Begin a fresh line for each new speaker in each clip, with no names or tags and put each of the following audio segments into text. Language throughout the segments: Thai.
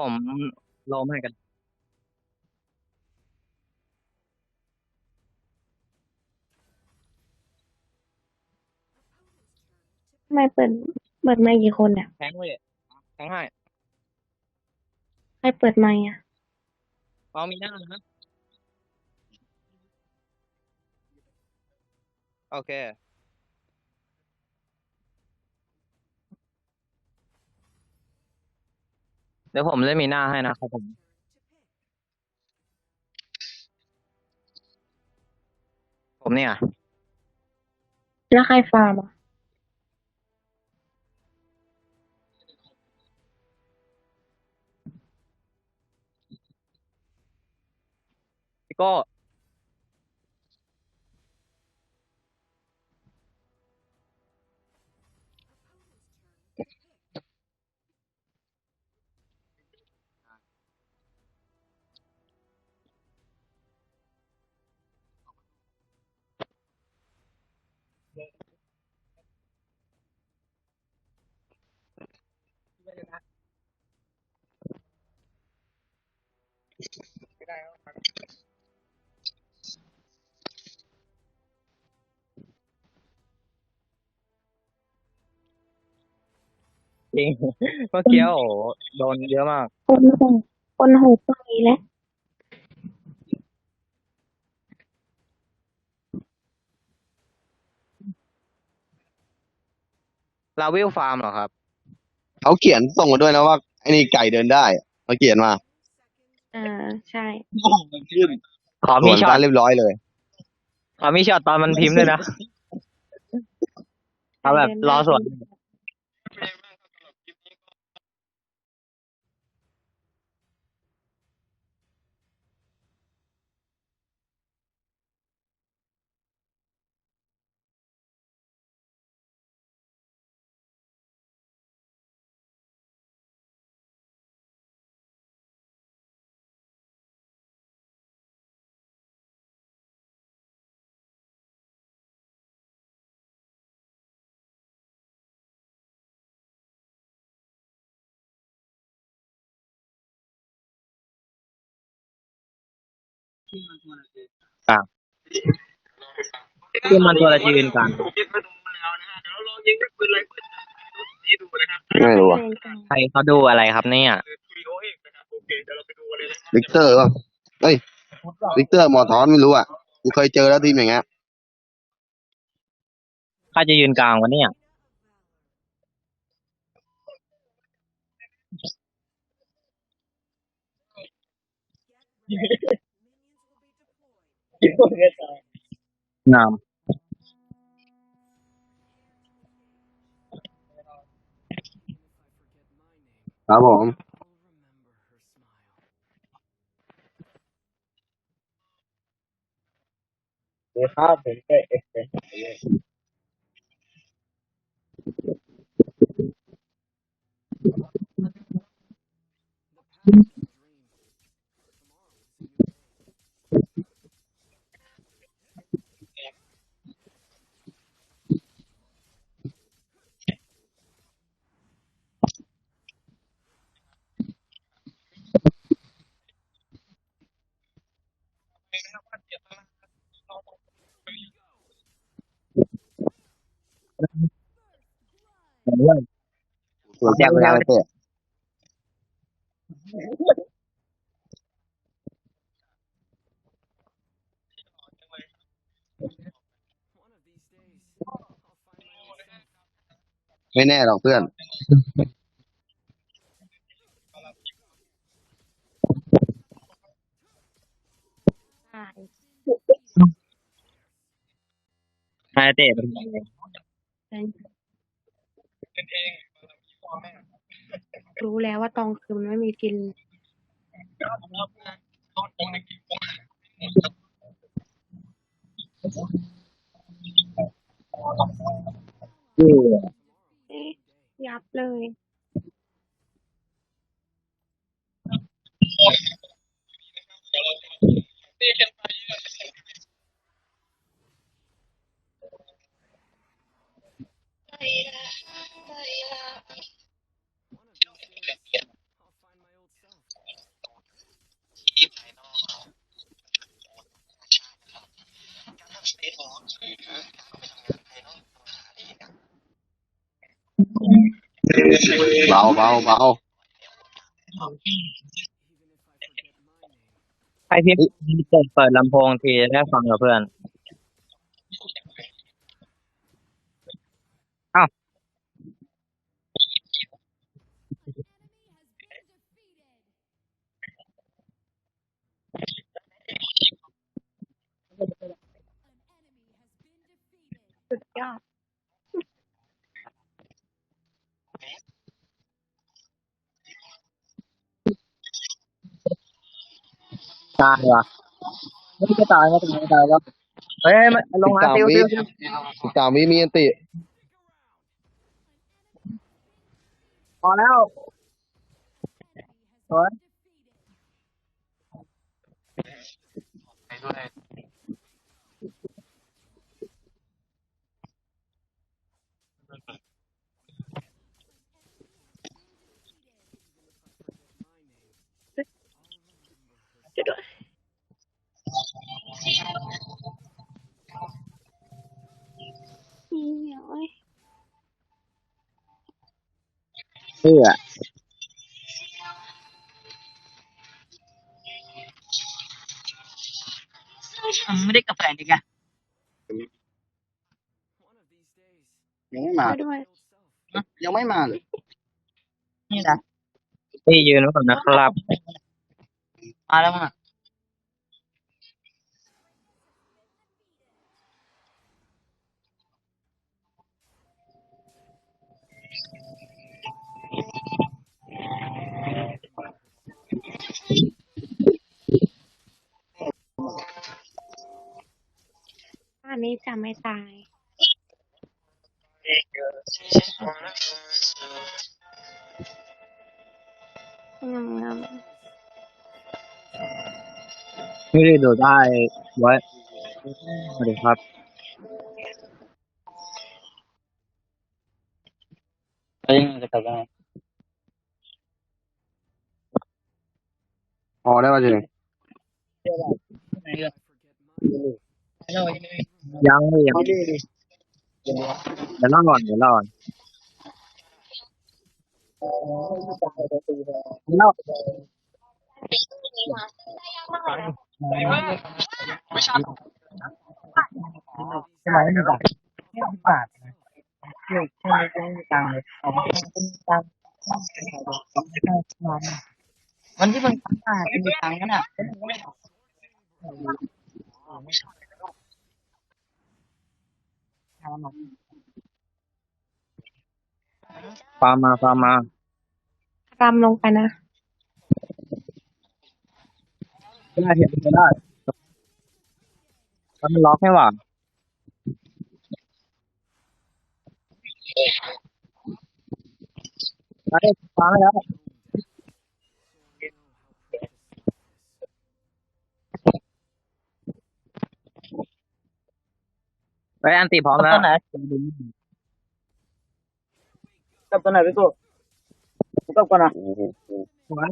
ผมโลมให้กัน
ทำไมเปิด เปิดไมค์กี่คนเนี่ย
แทงเลยแทงให้
ใครเปิดไมค์อะ
เอามีหน้านะ โอเค เดี๋ยวผมเล่นมีหน้าให้นะครับผม ผมเนี่ย
แล้วใครฟาร์มอะ
พี่โก้ จริงเมื่อกี้โอ้โหโดนเยอะมาก
คนโหดคนโหดตรงนี้แหละ
ลาวิลฟาร์มเหรอครับ
เขาเขียนส่งมาด้วยนะว่าไอ้นี่ไก่เดินได้เขาเขียนมา
อ่าใช่
ขึ้น
ขอ
ส
มี
วน
ช็อ
กั
ต
นเรียบร้อยเลย
ขอมีช็อตตอนมันพิมพ์ด้วยนะเอาแบบรอสวน คือมันตัวละยืนกัน
ไม่รู้อะ
เล่นกัน
ใครเขาดูอะไรครับเนี่ย
วิกเตอร์ป่ะเอ้ยวิกเตอร์หมอทอนไม่รู้อะกูเคยเจอแล้วทีมอย่างเงี้ย
ใครจะยืนกลางวะเนี่ย นาม
ครับผม
ครับผมก็เอฟเฟ
สวแจ้งเวลาเตะไม่แน่หรอกเพื่อน
ใช่
ใครเตะมัน
รู้แล้วว่าตองคือมันไม่มีกินเอ๊ะยับเลย
One of these days, I'll find my old self.
เบาเบาเบา
ใครที่เปิดเปิดลำโพงทีจะได้ฟังกับเพื่อน
สุดยอด
ตายวะไม่จะตายก็ตายตายวะเฮ้ยมาลงมา
สาม
ติว
วิ
ติวติว
สิบสามวิมีอันติ
พอแล้วสวย
ช่วย เหนียวเอ้ย
เชื่อ
ไม่ได้กาแฟนี่ไง
ยังไม่มา
ช่วยด้วย
ยังไม่มาเลย
นี่นะ
ที่ยืนไว้ก่อนนะครับ
มาแล้วมั้ง
อันนี้จะไม่ตาย งามงาม
ไม่ได้ดูได้ไว้สวัสดีครับ
แล้วยังจะกลับยังไพ
อได้ป่ะเจ
ยังไม่ยังเดี๋ยวรอก่อนเดี๋ยวรอก่อนเดี๋ยวรอ
ใช่ไหมไม่มีบาทไม่มีบาทนะเชื่อเชื่อไม่มีตังค์เลยเอาไม่มีตังค์ วันที่มันตังค์อะมีตังค์กันอะ
ฟาร์มมาฟาร์มมารำ
ลงไปนะ
ได้เห็นไม่ได้แล้วมันล็อกให้หว่าไปฟังแล้ว ไปอันตีพร้อมแล้ว
ตอนไหนกลับตอนไหนพี่กูกลับก่อนนะ
สวย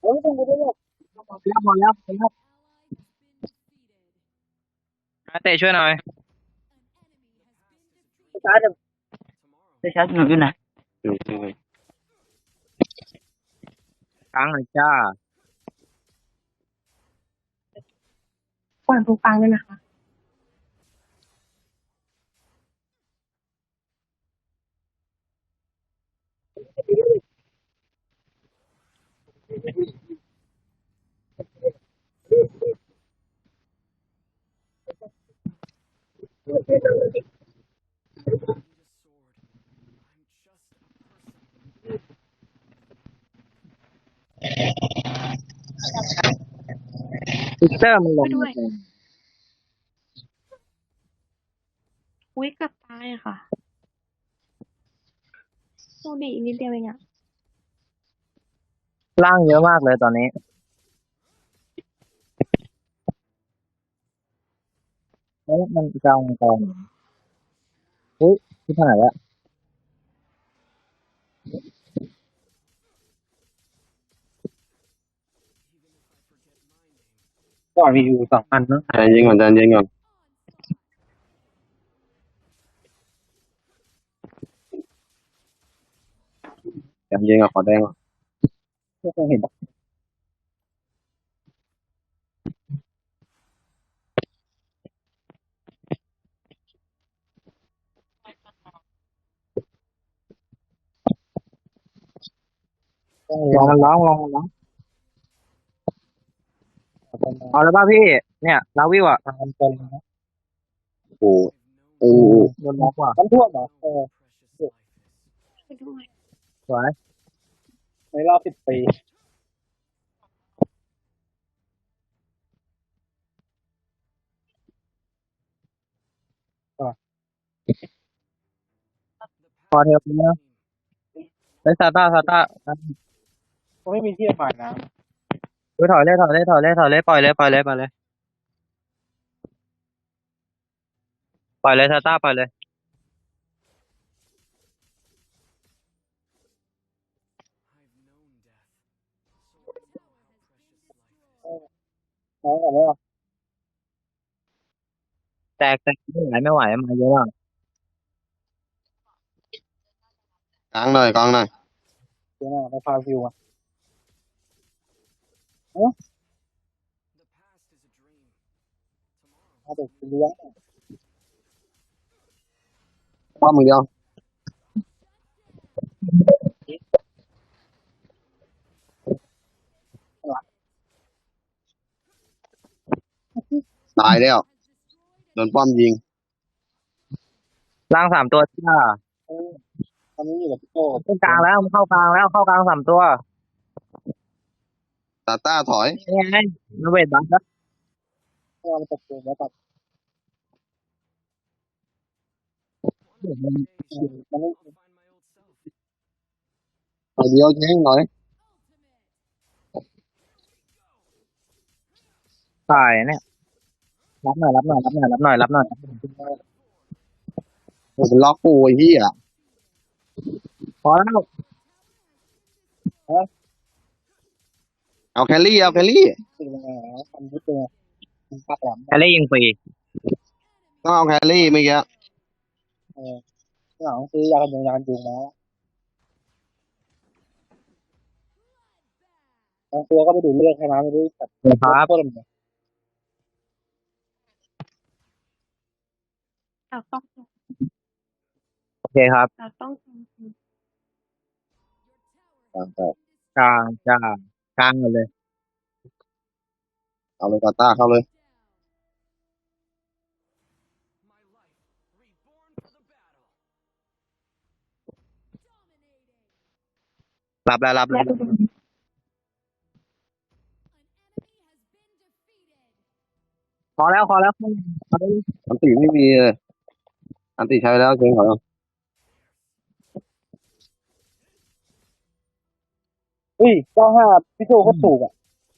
โอ้ยต้องไปด้วยแล้วพอแล้วพอแล้วเตะช่วยหน่อย
ชาร์จจะชาร์จหนูอยู่ไหน
กลางหน่อยจ้า
ก่อนตรงกลางด้วยนะคะ
พิกเตอร์มันลง
ช่วยด้วยอุ้ยเกับตายอะค่ะโชคดีนิดเดียวเองอะ
ล่างเยอะมากเลยตอนนี้ เฮ้ยมันกลางกลางอุ้ยที่ไหนวะก็มีอยู่สองอันเนอะ
ใจเย็นก่อนใจเย็นก่อนยิงกับขอแดงอะ
ไม่เคยเห็นลองมันร้องลองมันร้องเอาเลยป่ะพี่ เนี่ยลาวิวอะมันเป็น
โอ้โอ้
โดนล็อกว่ะมันท่วมเหรอเออ
ไปด้วย
สวย ในรอบสิบปีพอเทปนี้ไปซาต้าซาต้าก็ไม่มีที่ระบายน้ำถอยเลยถอยเลยถอยเลยถอยเลยปล่อยเลยปล่อยเลยปล่อยเลยปล่อยเลยซาต้าปล่อยเลย น้องกันเลยแตกแตกไม่ไหวไม่ไหวมาเยอะแล้ว
กลางหน่อยกลางหน่อย
เดี๋ยวนะไปพาวิวอะเอาเด็กเลี้ยง
ป้อมมือเดียว ตายแล้ว โดนป้อมยิง
ล่างสามตัวจ้า
ตอนนี้อยู่กับพี่โก้
เข้ากลางแล้วมันเข้ากลางแล้วเข้ากลางสามตัว
ตาต้าถอย
นี่ไงนเวทบังแล้ว
เพื่อมันตกเกมแล้วตัดมันไม่
ถอยเดียวยิงหน่อย
ตายเนี่ย รับหน่อยรับหน่อยรับหน่อยรับหน่อยรับหน่อย
โอ้โหล็อกปูไอ้เหี้ย
พอแล้ว
เอาแคลรี่เอาแคลรี่
ติดยังไงนะทำยุทธ์เลยมันปักหลัง
แคลรี่ยิงฟรี
ต้องเอาแคลรี่เมื่อกี้
หลังซื้อยากันยุงยากันยุงมาบางตัวก็ไปดูเลือกให้นะไม่รู้จัด
ครับ
โคตร เลย
เราต้อง
โอเคครับ
เราต้อง
กลางจ้ากลางหมดเลย
เอาเลยตาต้าเข้าเลย
รับแล้วรับแล้วพอแล้วพอแล้ว
อันติไม่มีเลย อันติใช้แล้วเชิงถอยเอา
อุ้ยเก้าห้าพี่โก้เขาถูกอะ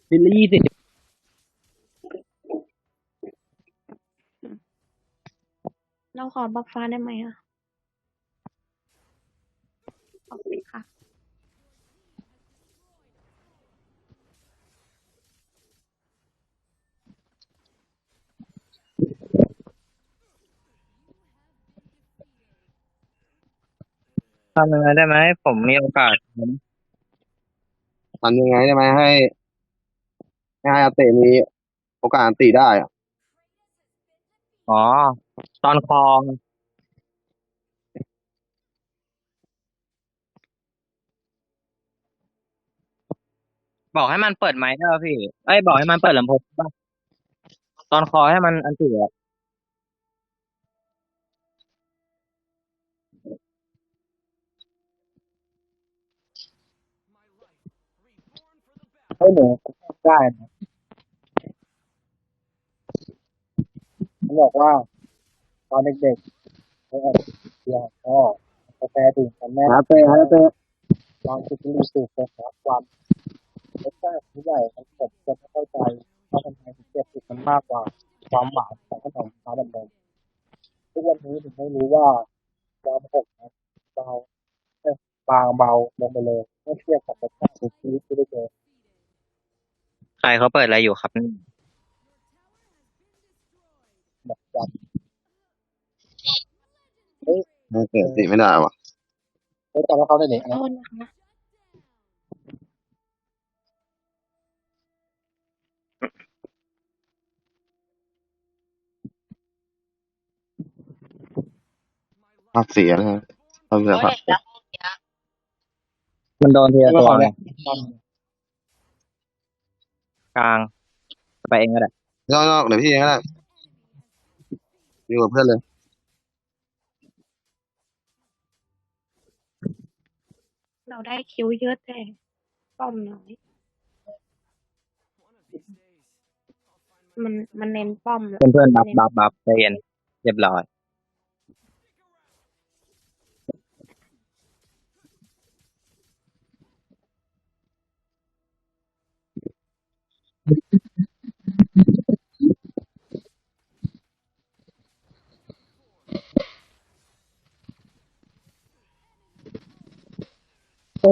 ซิลลี่สิ
เราขอบัฟฟ้าได้ไหมอะขอบคุณค่ะ
ทำยังไงได้ไหมผมมีโอกาส
ทำยังไงได้ไหมให้ให้อันติมีโอกาสอันติได้อะ
อ๋อ ตอนคลองบอกให้มันเปิดไมค์ได้ป่ะพี่ เอ้ยบอกให้มันเปิดลำโพงป่ะตอนคอให้มันอันติอะ
ให้หนูได้นะเขาบอกว่า ตอนเด็กๆเขาแอบเดียวก็กาแฟดื่มกันแม่
หาเตะหาเตะ
ลองคิดดูสูตรเป็นความรสชาติผู้ใหญ่ทั้งผมจะไม่เข้าใจว่าทำไมถึงเจ็บติดมันมากกว่า ความหวานของขนมชาดำเนินทุกวันนี้ถึงไม่รู้ว่าความหกนะเบาเอ้ยบางเบาลงไปเลยเมื่อเทียบกับรสชาติของชีวิตที่ได้เจอ
ใครเขาเปิดอะไรอยู่ครับ
ไม่เกิดสิไม่ได้ว่ะ
ไม่จำว่าเขาได้เนี่ย
น
ภาพเสียนะบะภาพเสียภาพ
มันโดนเที
ย
ตัว
เนี่ย
กลางไปเองก็ได้
นอกนอกเดี๋ยวพี่เองก็ได้อยู่กับเพื่อนเลย
เราได้คิวเยอะแต่ป้อมน้อย มันมันเน้นป้อม
เพื่อนๆบับบับบับใจเย็นเรียบร้อย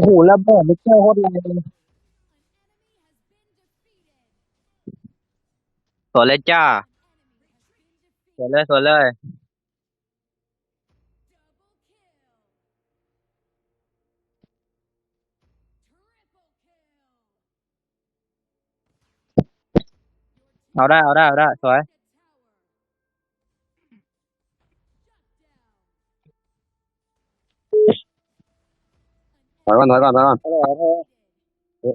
โอ้โหแล้วเบิดไม่เจอโคตรแรงเลยสวนเลยจ้าสวนเลยสวนเลยเอาได้เอาได้เอาได้สวย
อยก่อนถอยก่อนถอยก่อน
เขาบอกว่าเธอ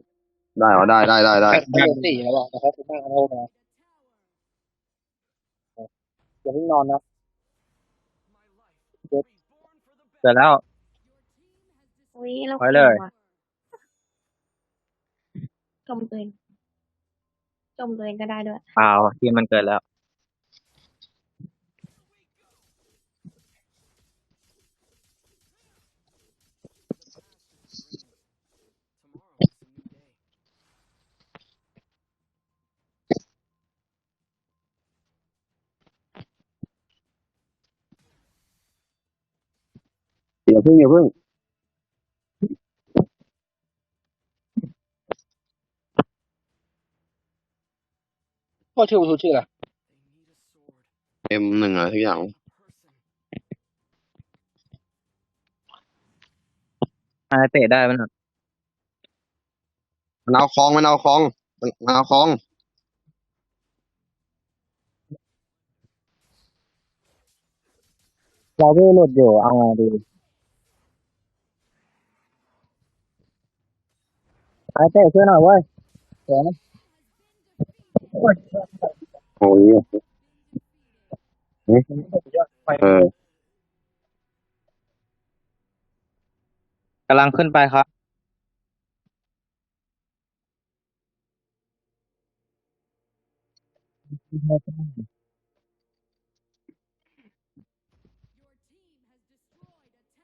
ได้เหรอได้ได้ได้ได้
เขาเรียนสี่แล้วอะแต่เขาคุณแม่เขาโทรมาอย่าเพิ่งนอนนะ
เสร็จแล้ว
อุ้ยเรา
ไปเลย
กวอะจมตัวเองจมตัวเองก็ได้ด้วย
เอาทีมมันเกิดแล้ว
อย่าเพิ่งอย่าเพิ่ง
ก็ชื่อประตูชื่ออะไร
เอ็มหนึ่งอะไรทุกอย่าง
อะไรเตะได้มันย
มันเอาคลองมันเอาคลองมันเอาคลอง
เราไม่หลุดอยู่เอาไงดีอะ ไรเตะช่วยหน่อยเว้ยเดี๋ยวนะ
โอ้ยเออกำ
ลังขึ้นไปครับ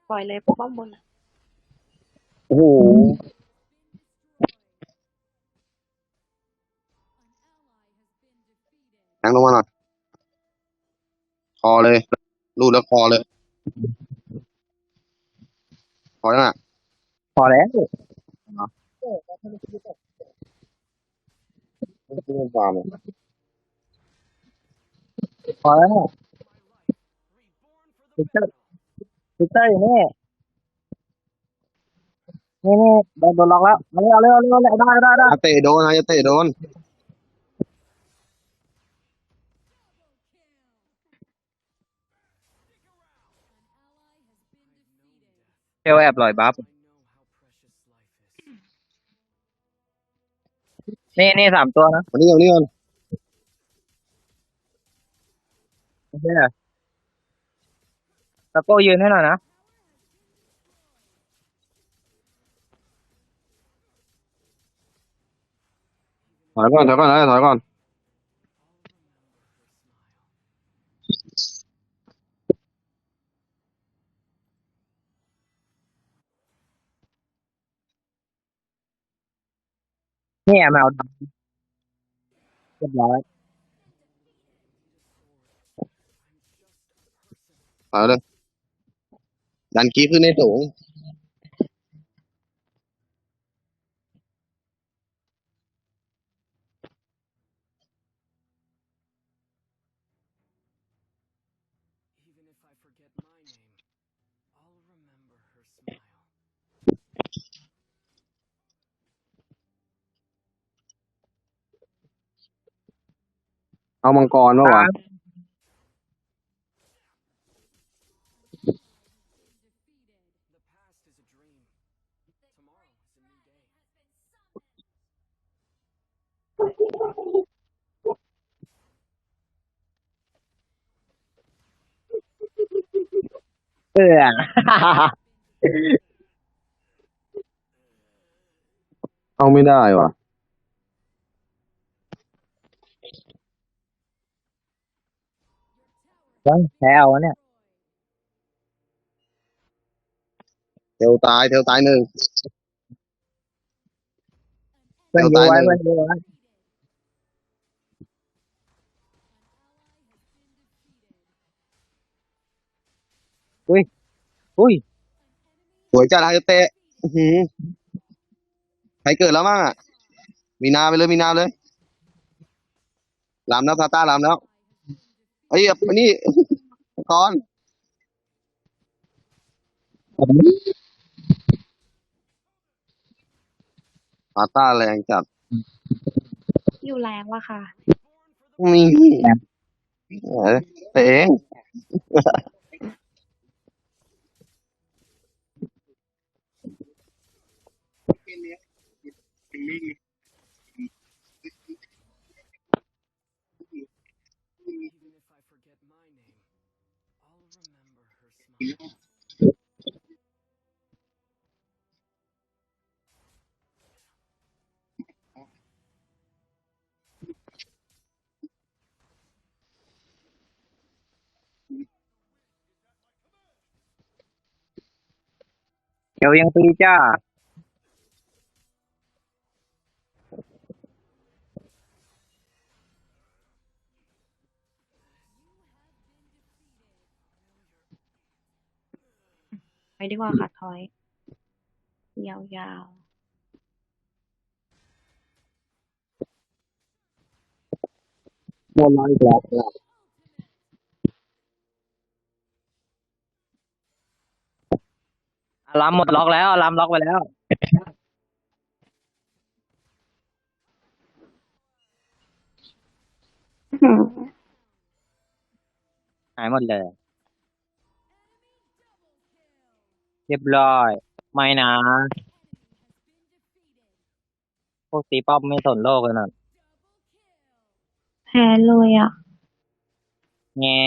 ปล่อยเลยป้อมบนอะ
โอ้โห แทงลงมาหน่อย คอเลย รูดแล้วคอเลยคอยังอะ
พอแล้ว
ไม่ต้องฟาร์มเลย
พอแล้วเนี่ยติ๊กเตอร์ติ๊กเตอร์อยู่นี่นี่นี่โดนโดนล็อกแล้วเอาเร็วเอาเร็วเอาเร็วเอาเร็วได้ได้ได้
อาเตะโดนนะจะเตะโดน
เทลแอบลอยบัฟ นี่นี่สามตัวนะ
วันนี้วันนี้ก่อน
โอเคตะโก้ยืนให้หน่อยนะ
ถอยก่อนถอยก่อนถอยก่อน
นี่แมวดำเรียบร้อ
เอามังกรปะวะ
เออ
เอาไม่ได้วะ
ต้องแพ้เอาวะเนี่ย
เทลตายเทลตายหนึ่ง
เพื่อน
เดี๋
ดู
ยวตาย
ไว้
หนึ่
เพื่องนดูไว้อุ้ยอุ้ย
สวยจัดไฮเตะอื้อหือใครเกิดแล้วมั่งอะ มีนาไปเลยมีนาเลยลามแล้วซาต้าลามแล้ว ไอ้ยอันนี้ก่อนซาต้าแรงจัด
อยู่แรงว่ะค่ะ
มีเออเตะเอง
เดี๋ยวยังตีจ้า
ไปดีกว่าค่ะทอย ยาว
หมดแล้วอีกแล้ว อารามหมดล็อกแล้วอารามล็อกไปแล้ว
ๆอื้อหือ
หายหมดเลย เรียบร้อย ไม่นะ พวกตีป้อมไม่สนโลกเลยนะ
แพ้เลยอะ
แง่